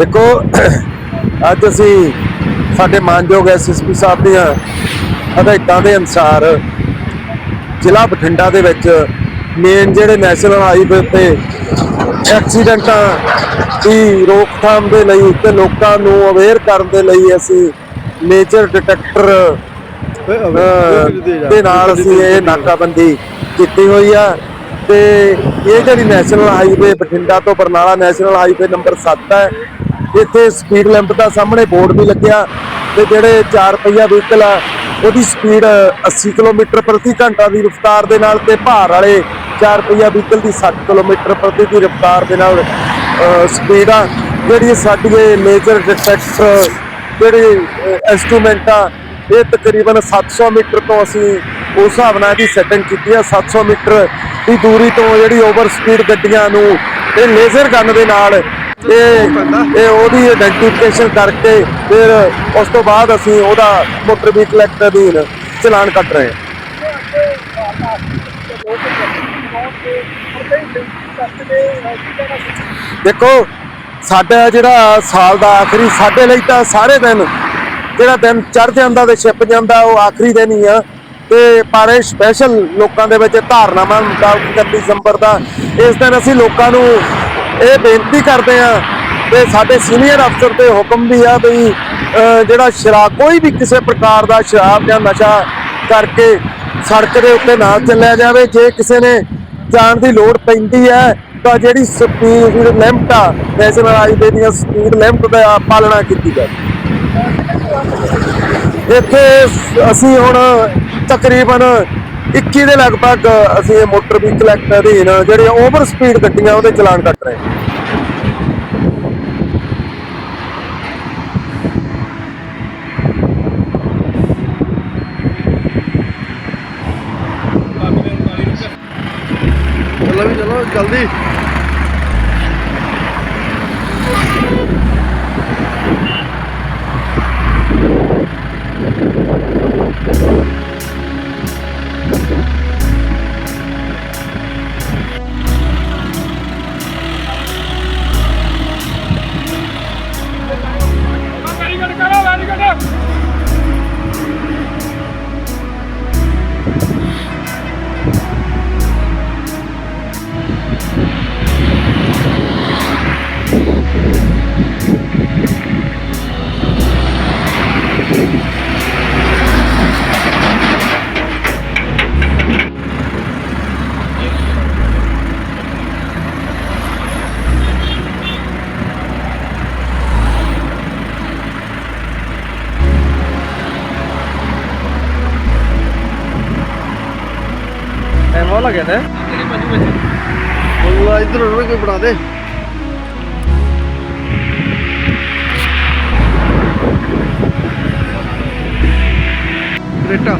ਦੇਖੋ ਅੱਜ ਅਸੀਂ ਸਾਡੇ ਮਾਨਯੋਗ ਐਸਐਸਪੀ ਸਾਹਿਬ ਦੀਆਂ ਹਦਾਇਤਾਂ ਦੇ ਅਨੁਸਾਰ ਜ਼ਿਲ੍ਹਾ ਬਠਿੰਡਾ ਦੇ ਵਿੱਚ ਮੇਨ ਜਿਹੜੇ ਨੈਸ਼ਨਲ ਹਾਈਵੇ ਉੱਤੇ ਐਕਸੀਡੈਂਟਾਂ ਦੀ ਰੋਕਥਾਮ ਦੇ ਲਈ ਤੇ ਲੋਕਾਂ ਨੂੰ ਅਵੇਅਰ ਕਰਨ ਦੇ ਲਈ ਅਸੀਂ ਨੇਚਰ ਡਿਟੈਕਟਰ ਦੇ ਨਾਲ ਅਸੀਂ ਇਹ ਨਾਕਾਬੰਦੀ ਕੀਤੀ ਹੋਈ ਆ ਤੇ ਇਹ ਜਿਹੜੀ ਨੈਸ਼ਨਲ ਹਾਈਵੇ ਬਠਿੰਡਾ ਤੋਂ ਬਰਨਾਲਾ ਨੈਸ਼ਨਲ ਹਾਈਵੇ ਨੰਬਰ 7 ਹੈ ਇੱਥੇ ਸਪੀਡ ਲਿਮਟ ਦਾ ਸਾਹਮਣੇ ਬੋਰਡ ਵੀ ਲੱਗਿਆ ਤੇ ਜਿਹੜੇ 4 ਪਹੀਆ ਵਹੀਕਲ ਆ, ਉਹਦੀ ਸਪੀਡ 80 ਕਿਲੋਮੀਟਰ ਪ੍ਰਤੀ ਘੰਟਾ ਦੀ ਰਫ਼ਤਾਰ ਦੇ ਨਾਲ ਤੇ ਭਾਰ ਵਾਲੇ 4 ਪਹੀਆ ਵਹੀਕਲ ਦੀ 60 ਕਿਲੋਮੀਟਰ ਪ੍ਰਤੀ ਦੀ ਰਫ਼ਤਾਰ ਦੇ ਨਾਲ ਸਪੀਡ ਆ। ਜਿਹੜੀ ਸਾਡੀ ਇਹ ਮੇਜਰ ਡਿਟੈਕਟਰ ਜਿਹੜੇ ਇਨਸਟਰੂਮੈਂਟ ਆ, ਇਹ ਤਕਰੀਬਨ 700 ਮੀਟਰ ਤੋਂ ਅਸੀਂ ਉਸ ਹਿਸਾਬ ਨਾਲ ਦੀ ਸੈਟਿੰਗ ਕੀਤੀ ਆ। 700 ਮੀਟਰ ਦੀ ਦੂਰੀ ਤੋਂ ਜਿਹੜੀ ਓਵਰ ਸਪੀਡ ਗੱਡੀਆਂ ਨੂੰ, ਇਹ ਲੇਜ਼ਰ ਗਨ ਦੇ ਨਾਲ ਇਹ ਇਹ ਉਹਦੀ ਆਇਡੈਂਟੀਫਿਕੇਸ਼ਨ ਕਰਕੇ ਫਿਰ ਉਸ ਤੋਂ ਬਾਅਦ ਅਸੀਂ ਉਹਦਾ ਮੋਟਰ ਵਹੀਕਲ ਐਕਟ ਅਧੀਨ ਚਲਾਨ ਕੱਟ ਰਹੇ ਹਾਂ। ਦੇਖੋ ਸਾਡਾ ਜਿਹੜਾ ਸਾਲ ਦਾ ਆਖਰੀ ਸਾਡੇ ਲਈ ਤਾਂ ਸਾਰੇ ਦਿਨ ਜਿਹੜਾ ਦਿਨ ਚੜ ਜਾਂਦਾ ਤੇ ਛਿਪ ਜਾਂਦਾ ਉਹ ਆਖਰੀ ਦਿਨ ਹੀ ਆ। ਤੇ ਪਰ ਇਹ ਸਪੈਸ਼ਲ ਲੋਕਾਂ ਦੇ ਵਿੱਚ ਧਾਰਨਾਵਾਂ ਮੁਤਾਬਕ 31 ਦਸੰਬਰ ਦਾ ਇਸ ਦਿਨ ਅਸੀਂ ਲੋਕਾਂ ਨੂੰ ਇਹ ਬੇਨਤੀ ਕਰਦੇ ਆ ਤੇ ਸਾਡੇ ਸੀਨੀਅਰ ਅਫਸਰ ਤੇ ਹੁਕਮ ਵੀ ਆ ਵੀ ਜਿਹੜਾ ਸ਼ਰਾਬ, ਕੋਈ ਵੀ ਕਿਸੇ ਪ੍ਰਕਾਰ ਦਾ ਸ਼ਰਾਬ ਜਾਂ ਨਸ਼ਾ ਕਰਕੇ ਸੜਕ ਦੇ ਉੱਤੇ ਨਾ ਚੱਲਿਆ ਜਾਵੇ, ਜੇ ਕਿਸੇ ਨੇ ਜਾਣ ਦੀ ਲੋੜ ਪੈਂਦੀ ਹੈ, ਤਾਂ ਜਿਹੜੀ ਸਪੀਡ ਲਿਮਟ ਆ ਨੈਸ਼ਨਲ ਹਾਈਵੇ ਦੀਆਂ ਸਪੀਡ ਲਿਮਟ ਦਾ ਪਾਲਣਾ ਕੀਤੀ ਜਾਵੇ। ਇੱਥੇ ਅਸੀਂ ਹੁਣ ਤਕਰੀਬਨ 21 ਦੇ ਲਗਭਗ ਅਸੀਂ ਇਹ ਮੋਟਰ ਵਹੀਕਲ ਐਕਟ ਅਧੀਨ ਜਿਹੜੇ ਓਵਰ ਸਪੀਡ ਗੱਡੀਆਂ ਉਹਦੇ ਚਲਾਨ ਕੱਟ ਰਹੇ ਹਾਂ। ਚਲੋ ਵੀ ਚਲੋ ਜਲਦੀ। ਐਮੋ ਲੱਗਿਆ ਤੇ ਬੋਲਾ ਇਧਰ ਉਹਨਾਂ ਕੋਈ ਬਣਾ ਦੇ ਕਰੇਟਾ